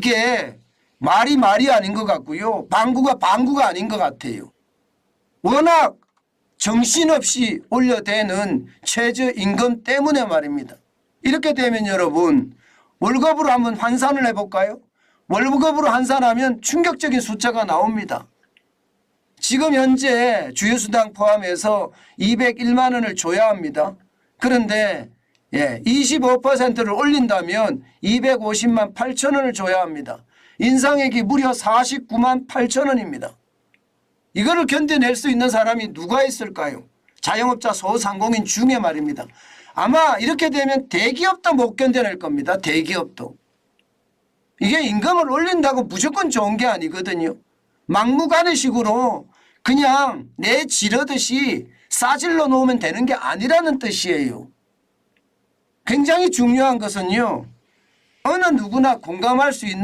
이게 말이 말이 아닌 것 같고요. 방구가 방구가 아닌 것 같아요. 워낙 정신없이 올려대는 최저임금 때문에 말입니다. 이렇게 되면 여러분 월급으로 한번 환산을 해볼까요? 월급으로 환산하면 충격적인 숫자가 나옵니다. 지금 현재 주휴수당 포함해서 201만 원을 줘야 합니다. 그런데 예, 25%를 올린다면 250만 8천 원을 줘야 합니다. 인상액이 무려 49만 8천 원입니다. 이거를 견뎌낼 수 있는 사람이 누가 있을까요? 자영업자 소상공인 중에 말입니다. 아마 이렇게 되면 대기업도 못 견뎌낼 겁니다. 대기업도. 이게 임금을 올린다고 무조건 좋은 게 아니거든요. 막무가내 식으로 그냥 내 지르듯이 싸질러 놓으면 되는 게 아니라는 뜻이에요. 굉장히 중요한 것은요. 어느 누구나 공감할 수 있는